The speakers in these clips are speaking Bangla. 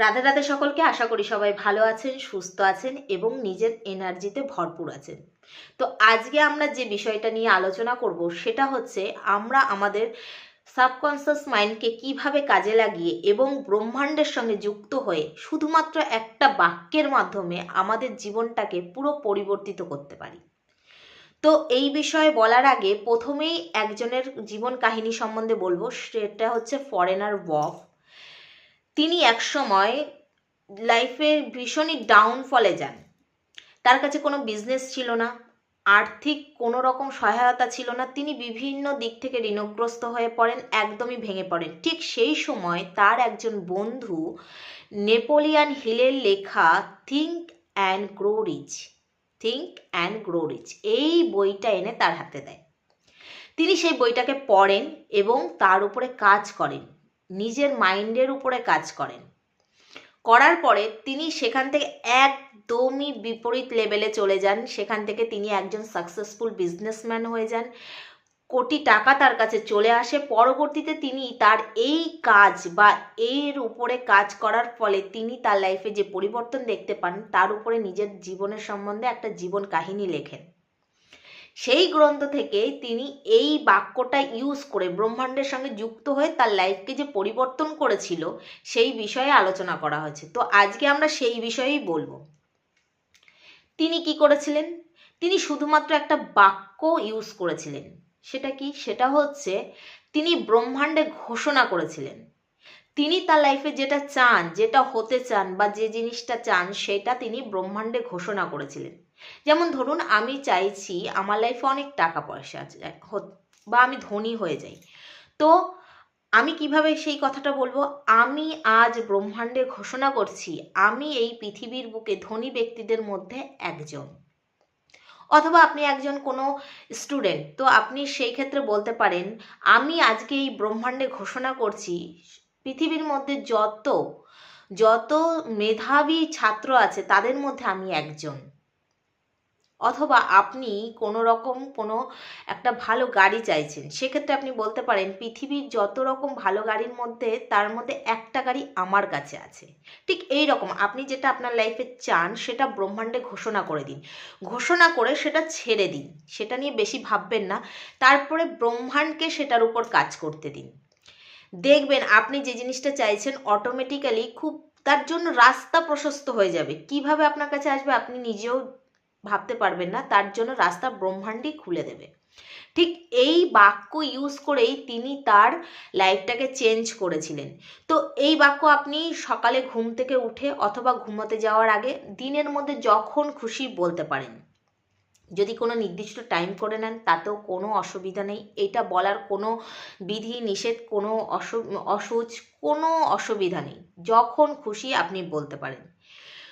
রাধে রাধে সকলকে আশা করি সবাই ভালো আছেন, সুস্থ আছেন এবং নিজের এনার্জিতে ভরপুর আছেন। তো আজকে আমরা যে বিষয়টা নিয়ে আলোচনা করব সেটা হচ্ছে আমরা আমাদের সাবকনসিয়াস মাইন্ডকে কীভাবে কাজে লাগিয়ে এবং ব্রহ্মাণ্ডের সঙ্গে যুক্ত হয়ে শুধুমাত্র একটা বাক্যের মাধ্যমে আমাদের জীবনটাকে পুরো পরিবর্তিত করতে পারি। তো এই বিষয়ে বলার আগে প্রথমেই একজনের জীবন কাহিনী সম্বন্ধে বলব, সেটা হচ্ছে ফরেনার ওয়ফ তিনি একসময় লাইফে ভীষণই ডাউনফলে যান। তার কাছে কোনো বিজনেস ছিল না, আর্থিক কোনো রকম সহায়তা ছিল না, তিনি বিভিন্ন দিক থেকে ঋণগ্রস্ত হয়ে পড়েন, একদমই ভেঙে পড়েন। ঠিক সেই সময় তার একজন বন্ধু নেপোলিয়ান হিলের লেখা think and grow rich think and grow rich এই বইটা এনে তার হাতে দেয়। তিনি সেই বইটাকে পড়েন এবং তার উপরে কাজ করেন। নিজের মাইন্ডের উপরে কাজ করেন। করার পরে তিনি সেখান থেকে একদমই বিপরীত লেভেলে চলে যান। সেখান থেকে তিনি একজন সাকসেসফুল বিজনেসম্যান হয়ে যান। কোটি টাকা তার কাছে চলে আসে। পরবর্তীতে তিনি তার এই কাজ বা এর উপরে কাজ করার ফলে তিনি তার লাইফে যে পরিবর্তন দেখতে পান, তার উপরে নিজের জীবনের সম্বন্ধে একটা জীবন কাহিনী লেখেন। সেই গ্রন্থ থেকে তিনি এই বাক্যটা ইউজ করে ব্রহ্মাণ্ডের সঙ্গে যুক্ত হয়ে তার লাইফকে যে পরিবর্তন করেছিল, সেই বিষয়ে আলোচনা করা হয়েছে। তো আজকে আমরা সেই বিষয়েই বলব। তিনি কি করেছিলেন? তিনি শুধুমাত্র একটা বাক্য ইউজ করেছিলেন। সেটা কি? সেটা হচ্ছে তিনি ব্রহ্মাণ্ডে ঘোষণা করেছিলেন। তিনি তার লাইফে যেটা চান, যেটা হতে চান বা যে জিনিসটা চান, সেটা তিনি ব্রহ্মাণ্ডে ঘোষণা করেছিলেন। যেমন ধরুন, আমি চাইছি আমার লাইফে অনেক টাকা পয়সা আছে বা আমি ধনী হয়ে যাই। তো আমি কীভাবে সেই কথাটা বলব? আমি আজ ব্রহ্মাণ্ডে ঘোষণা করছি, আমি এই পৃথিবীর বুকে ধনী ব্যক্তিদের মধ্যে একজন। অথবা আপনি একজন কোনো স্টুডেন্ট তো আপনি সেই ক্ষেত্রে বলতে পারেন, আমি আজকে এই ব্রহ্মাণ্ডে ঘোষণা করছি, পৃথিবীর মধ্যে যত যত মেধাবী ছাত্র আছে, তাদের মধ্যে আমি একজন। অথবা আপনি কোনো রকম কোনো একটা ভালো গাড়ি চাইছেন, সেক্ষেত্রে আপনি বলতে পারেন পৃথিবীর যত রকম ভালো গাড়ির মধ্যে তার মধ্যে একটা গাড়ি আমার কাছে আছে। ঠিক এই রকম আপনি যেটা আপনার লাইফে চান সেটা ব্রহ্মাণ্ডে ঘোষণা করে দিন। ঘোষণা করে সেটা ছেড়ে দিন, সেটা নিয়ে বেশি ভাববেন না, তারপরে ব্রহ্মাণ্ডকে সেটার উপর কাজ করতে দিন। দেখবেন আপনি যে জিনিসটা চাইছেন অটোমেটিক্যালি খুব তার জন্য রাস্তা প্রশস্ত হয়ে যাবে। কীভাবে আপনার কাছে আসবে আপনি নিজেও ভাবতে পারবেন না, তার জন্য রাস্তা ব্রহ্মাণ্ডই খুলে দেবে। ঠিক এই বাক্য ইউজ করেই তিনি তার লাইফটাকে চেঞ্জ করেছিলেন। তো এই বাক্য আপনি সকালে ঘুম থেকে উঠে অথবা ঘুমোতে যাওয়ার আগে দিনের মধ্যে যখন খুশি বলতে পারেন। যদি কোনো নির্দিষ্ট টাইম করে নেন, তাতেও কোনো অসুবিধা নেই। এটা বলার কোনো বিধি, নিষেধ, কোনো অসু, অসুচ, কোনো অসুবিধা নেই। যখন খুশি আপনি বলতে পারেন।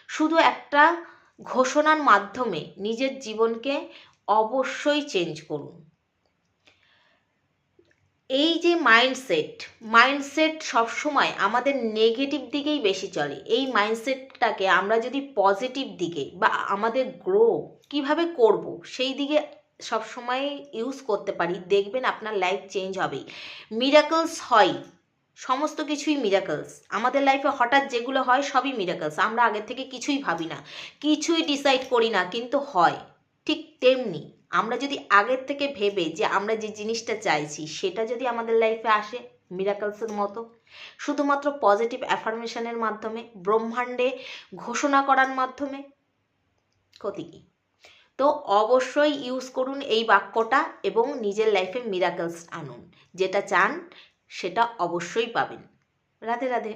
শুধু একটা ঘোষণার মাধ্যমে নিজের জীবনকে অবশ্যই চেঞ্জ করুন। এই যে মাইন্ডসেট মাইন্ডসেট সবসময় আমাদের নেগেটিভ দিকেই বেশি চলে। এই মাইন্ডসেটটাকে আমরা যদি পজিটিভ দিকে বা আমাদের গ্রো কীভাবে করব, সেই দিকে সবসময় ইউজ করতে পারি। দেখবেন আপনার লাইফ চেঞ্জ হবে মিরাকলস হয়। সমস্ত কিছুই মিরাকলস আমাদের লাইফে হঠাৎ যেগুলো হয় সবই মিরাকলস আমরা আগের থেকে কিছুই ভাবি না। কিছুই ডিসাইড করি না, কিন্তু হয়। ঠিক তেমনি আমরা যদি আগের থেকে ভেবে যে আমরা যে জিনিসটা চাইছি, সেটা যদি আমাদের লাইফে আসে মিরাকলসের মতো। শুধুমাত্র পজিটিভ অ্যাফার্মেশনের মাধ্যমে, ব্রহ্মাণ্ডে ঘোষণা করার মাধ্যমে ক্ষতি কী? তো অবশ্যই ইউজ করুন এই বাক্যটা এবং নিজের লাইফে মিরাকলস আনুন। যেটা চান সেটা অবশ্যই পাবেন। রাধে রাধে।